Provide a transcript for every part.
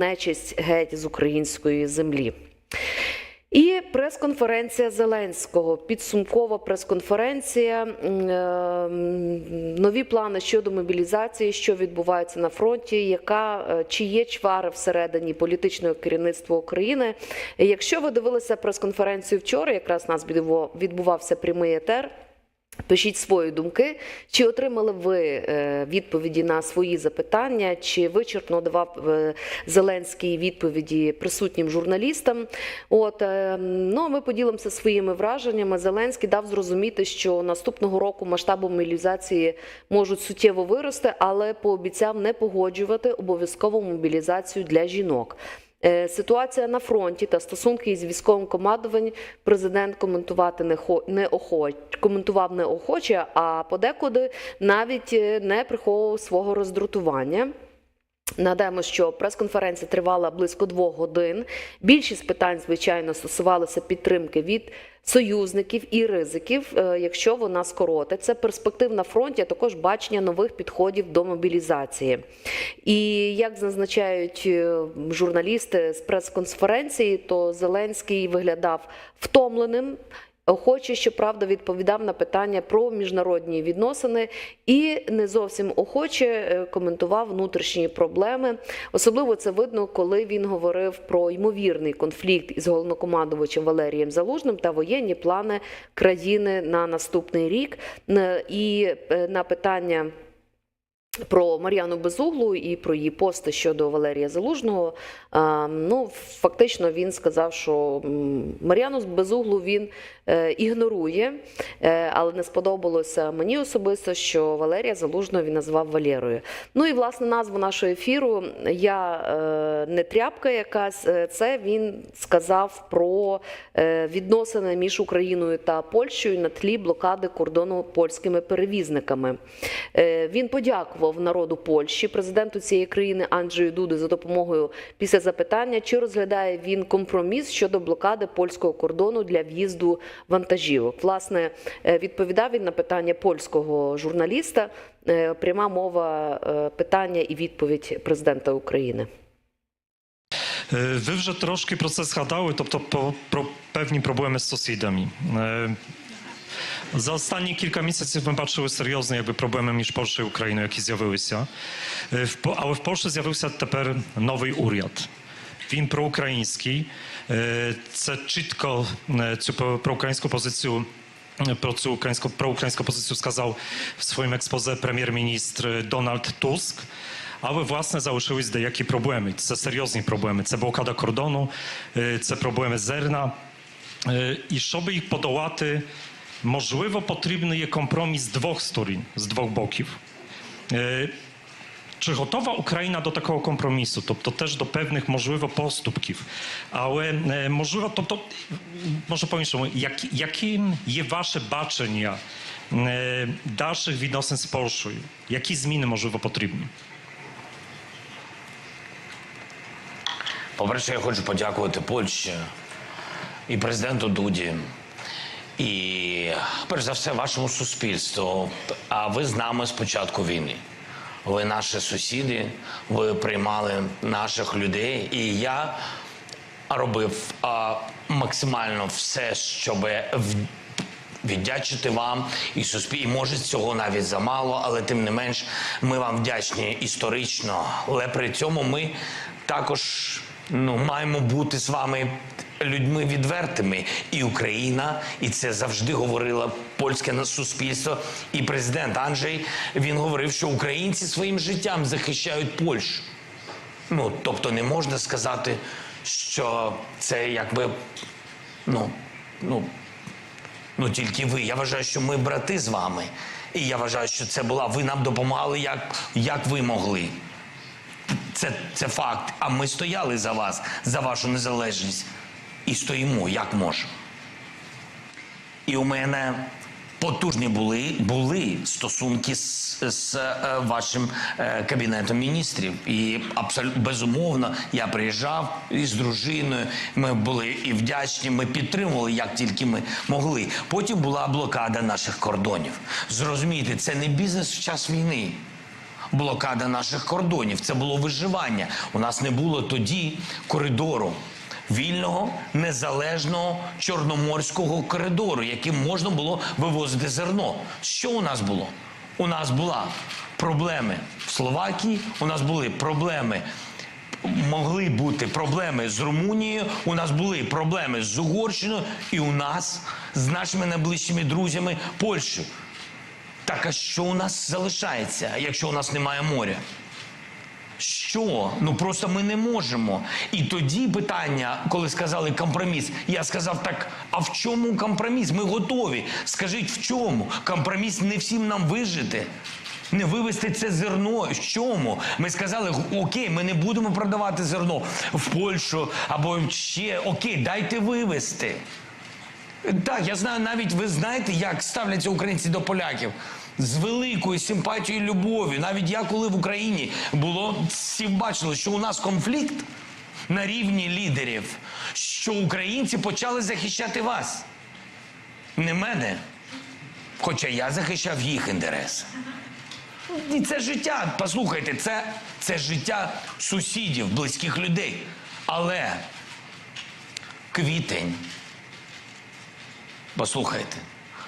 нечисть геть з української землі. І прес-конференція Зеленського, підсумкова прес-конференція, е, нові плани щодо мобілізації, що відбувається на фронті, яка е, чи є чвари всередині політичного керівництва України. Якщо ви дивилися прес-конференцію вчора, якраз у нас відбувався прямий етер. Пишіть свої думки, чи отримали ви е, відповіді на свої запитання, чи вичерпно давав е, Зеленський відповіді присутнім журналістам. От е, ну ми поділимося своїми враженнями. Зеленський дав зрозуміти, що наступного року масштаби мобілізації можуть суттєво вирости, але пообіцяв не погоджувати обов'язкову мобілізацію для жінок. Е, Ситуація на фронті та стосунки із військовим командуванням президент коментувати не хо охоч коментував неохоче, а подекуди навіть е, не приховував свого роздратування. Нагадаємо, що прес-конференція тривала близько двох годин. Більшість питань, звичайно, стосувалися підтримки від союзників і ризиків, е, якщо вона скоротиться, перспектив на фронті, а також бачення нових підходів до мобілізації. І як зазначають е, журналісти з прес-конференції, то Зеленський виглядав втомленим. Охоче, щоправда, відповідав на питання про міжнародні відносини і не зовсім охоче е, коментував внутрішні проблеми. Особливо це видно, коли він говорив про ймовірний конфлікт із головнокомандувачем Валерієм Залужним та воєнні плани країни на наступний рік. І е, на питання. Про Мар'яну Безуглу і про її пости щодо Валерія Залужного. Ну, фактично, він сказав, що Мар'яну Безуглу він е, ігнорує, е, але не сподобалося мені особисто, що Валерія Залужного він назвав Валерою. Ну і власне назву нашого ефіру я е, не тряпка якась. Це він сказав про відносини між Україною та Польщею на тлі блокади кордону польськими перевізниками. Він подякував народу Польщі, президенту цієї країни Анджею Дуди за допомогою після запитання, чи розглядає він компроміс щодо блокади польського кордону для в'їзду вантажівок. Власне, е, відповідав він на питання польського журналіста. Е, Пряма мова е, питання і відповідь президента України. Ви вже трошки про це згадали, тобто про, про певні проблеми з сусідами. Е, За останні кілька місяців ми бачили серйозні якби, проблеми між Польщею і Україною, які з'явилися. Е, в По- Але в Польщі з'явився тепер новий уряд. Він проукраїнський. Е, Це чітко е, цю про- проукраїнську позицію е, про цю українську проукраїнську позицію сказав в своєму експозе прем'єр-міністр Дональд Туск. Але власне залишились деякі проблеми. Це серйозні проблеми. Це блокада е. Е, можливо, потрібний є компроміс з двох сторін, з двох боків. Е, Чи готова Україна до такого компромісу, тобто теж до певних, можливо, поступків, але е, можливо, тобто, може як, яким є ваше бачення е, dalszych відносин з Польщею? Які зміни, можливо, потрібні? По-перше, я хочу подякувати Польщі і президенту Дуді, і перш за все вашому суспільству. А ви з нами з початку війни. Ви наші сусіди, ви приймали наших людей, і я робив а, максимально все, щоб віддячити вам і суспіль. І може цього навіть замало, але тим не менш ми вам вдячні історично. Але при цьому ми також ну, маємо бути з вами. Людьми відвертими, і Україна, і це завжди говорило польське суспільство. І президент Анджей він говорив, що українці своїм життям захищають Польщу. Ну тобто не можна сказати, що це якби ну, ну, ну тільки ви. Я вважаю, що ми брати з вами. І я вважаю, що це була. Ви нам допомагали, як, як ви могли. Це, це факт. А ми стояли за вас, за вашу незалежність. І стоїмо, як можемо. І у мене потужні були, були стосунки з, з е, вашим е, кабінетом міністрів. І абсолютно безумовно я приїжджав із дружиною. Ми були і вдячні. Ми підтримували, як тільки ми могли. Потім була блокада наших кордонів. Зрозумійте, це не бізнес в час війни. блокада наших кордонів. Це було виживання. У нас не було тоді коридору. Вільного незалежного чорноморського коридору, яким можна було вивозити зерно. Що у нас було? У нас була проблеми в Словакії, у нас були проблеми могли бути проблеми з Румунією, у нас були проблеми з Угорщиною, і у нас з нашими найближчими друзями Польщею. Так а що у нас залишається, якщо у нас немає моря? Що? Ну просто ми не можемо. І тоді питання, коли сказали компроміс, я сказав так: а в чому компроміс? Ми готові. Скажіть, в чому? Компроміс не всім нам вижити. Не вивезти це зерно. В чому? Ми сказали, окей, ми не будемо продавати зерно в Польщу або ще окей, дайте вивезти. Так, я знаю, навіть ви знаєте, як ставляться українці до поляків. З великою симпатією і любов'ю. Навіть я, коли в Україні було, всі бачили, що у нас конфлікт на рівні лідерів, що українці почали захищати вас. Не мене. Хоча я захищав їх інтереси. І це життя, послухайте, це, це життя сусідів, близьких людей. Але квітень Послухайте,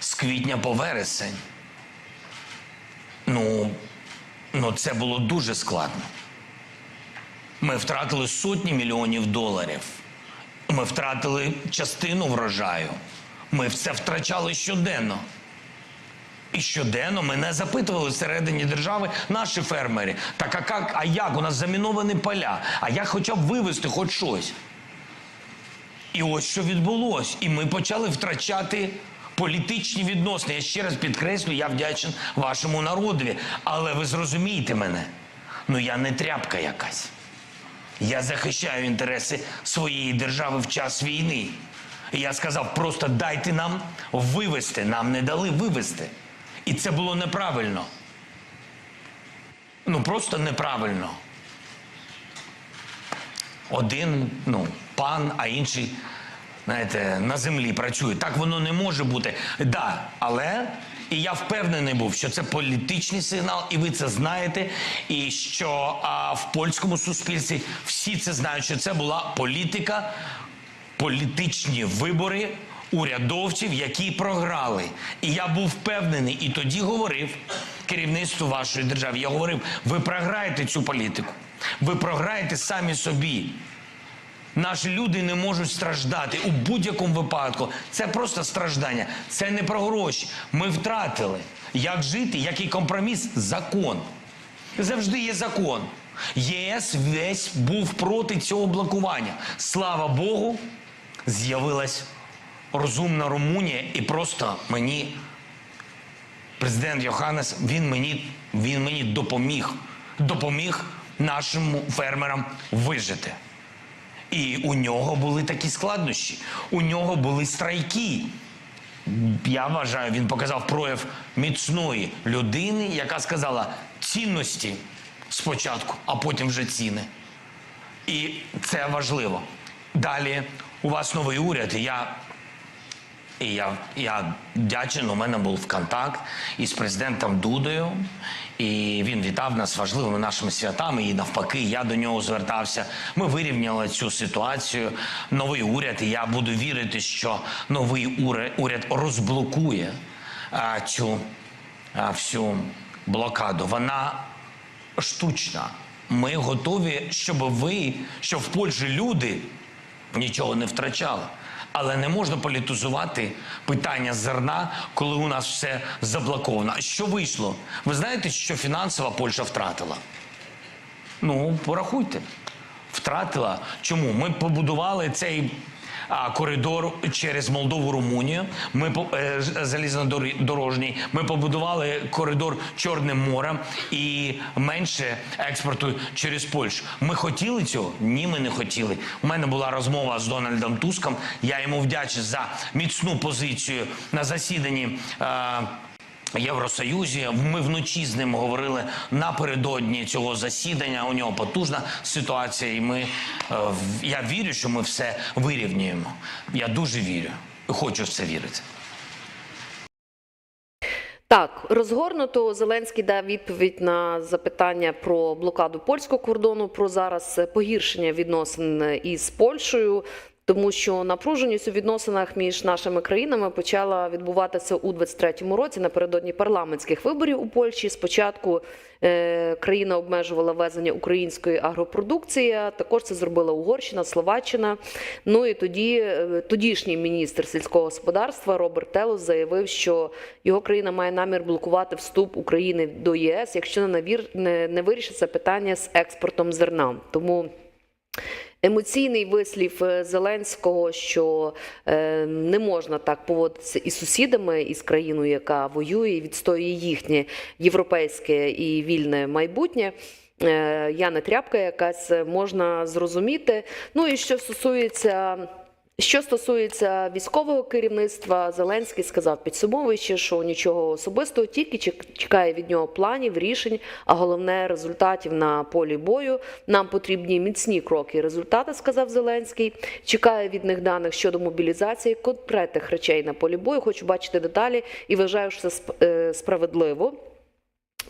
з квітня по вересень. Ну, ну це було дуже складно. Ми втратили сотні мільйонів доларів. Ми втратили частину врожаю. Ми це втрачали щоденно. І щоденно мене запитували всередині держави наші фермери. Так а як, а як? У нас заміновані поля, а як хоча б вивезти хоч щось? І ось що відбулось. І ми почали втрачати політичні відносини. Я ще раз підкреслю, я вдячен вашому народові. Але ви зрозумієте мене. Ну я не тряпка якась. Я захищаю інтереси своєї держави в час війни. І я сказав, просто дайте нам вивезти. Нам не дали вивезти. І це було неправильно. Ну просто неправильно один ну, пан, а інший, знаєте, на землі працює. Так воно не може бути. Да, але і я впевнений був, що це політичний сигнал, і ви це знаєте. І що а, в польському суспільстві всі це знають, що це була політика, політичні вибори. Урядовців, які програли, і я був впевнений, і тоді говорив керівництву вашої держави. Я говорив: ви програєте цю політику, ви програєте самі собі. Наші люди не можуть страждати у будь-якому випадку. Це просто страждання. Це не про гроші. Ми втратили. Як жити, який компроміс? Закон. Завжди є закон. ЄС весь був проти цього блокування. Слава Богу, з'явилась розумна Румунія, і просто мені президент Йоханнес, він мені, він мені допоміг. Допоміг нашим фермерам вижити. І у нього були такі складнощі. У нього були страйки. Я вважаю, він показав прояв міцної людини, яка сказала цінності спочатку, а потім вже ціни. І це важливо. Далі у вас новий уряд, і я і я, я вдячен, у мене був контакт із президентом Дудою, і він вітав нас важливими нашими святами. І навпаки, я до нього звертався. Ми вирівняли цю ситуацію. Новий уряд, і я буду вірити, що новий уряд, розблокує а, цю а, всю блокаду. Вона штучна. Ми готові, щоб ви, щоб в Польщі люди нічого не втрачали. Але не можна політизувати питання зерна, коли у нас все заблоковано. А що вийшло? Ви знаєте, що фінансова Польща втратила? Ну, порахуйте. Втратила. Чому? Ми побудували цей коридор через Молдову, Румунію. Ми е, залізнодорожній. Ми побудували коридор Чорним морем і менше експорту через Польщу. Ми хотіли цього? Ні, ми не хотіли. У мене була розмова з Дональдом Туском. Я йому вдячний за міцну позицію на засіданні. Е, Євросоюзі. Ми вночі з ним говорили напередодні цього засідання. У нього потужна ситуація, і ми е, я вірю, що ми все вирівнюємо. Я дуже вірю хочу в це вірити. Так, розгорнуто Зеленський дав відповідь на запитання про блокаду польського кордону, про зараз погіршення відносин із Польщею. Тому що напруженість у відносинах між нашими країнами почала відбуватися у 23-му році напередодні парламентських виборів у Польщі. Спочатку е, країна обмежувала ввезення української агропродукції. Також це зробила Угорщина, Словаччина. Ну і тоді е, тодішній міністр сільського господарства Роберт Телус заявив, що його країна має намір блокувати вступ України до ЄС, якщо не вирішиться питання з експортом зерна. Тому емоційний вислів е, Зеленського, що е, не можна так поводитися із сусідами, із країною, яка воює і відстоює їхнє європейське і вільне майбутнє. Я не тряпка якась можна зрозуміти. Ну і що стосується. Що стосується військового керівництва, Зеленський сказав, підсумовуючи, що нічого особистого, тільки чек- чекає від нього планів, рішень, а головне результатів на полі бою. Нам потрібні міцні кроки результати, сказав Зеленський. Чекає від них даних щодо мобілізації конкретних речей на полі бою. Хочу бачити деталі і вважаю, що це е, справедливо.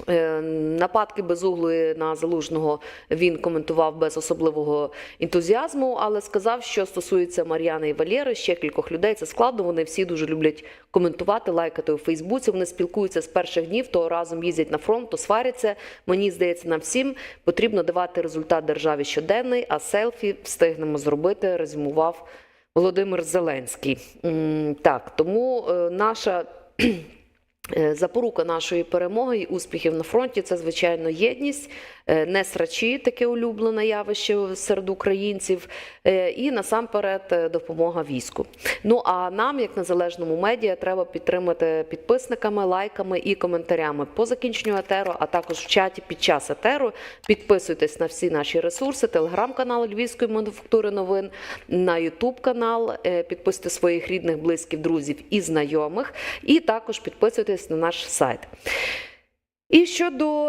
Е, Нападки безуглої на залужного він коментував без особливого ентузіазму, але сказав, що стосується Мар'яни і Валєри, ще кількох людей. Це складно. Вони всі дуже люблять коментувати, лайкати у Фейсбуці. Вони спілкуються з перших днів, то разом їздять на фронт, то сваряться. Мені здається, нам всім потрібно давати результат державі щоденний, а селфі встигнемо зробити. Резюмував Володимир Зеленський. Так, тому е, наша. Е, Запорука нашої перемоги і успіхів на фронті це звичайно єдність, не срачі, таке улюблене явище серед українців, е, і насамперед е, допомога війську. Ну а нам, як незалежному медіа, треба підтримати підписниками, лайками і коментарями по закінченню етеру, а також в чаті під час етеру. Підписуйтесь на всі наші ресурси, телеграм-канал Львівської мануфактури новин, на Ютуб канал, е, підписуйте своїх рідних, близьких, друзів і знайомих, і також підписуйтесь на наш сайт. І щодо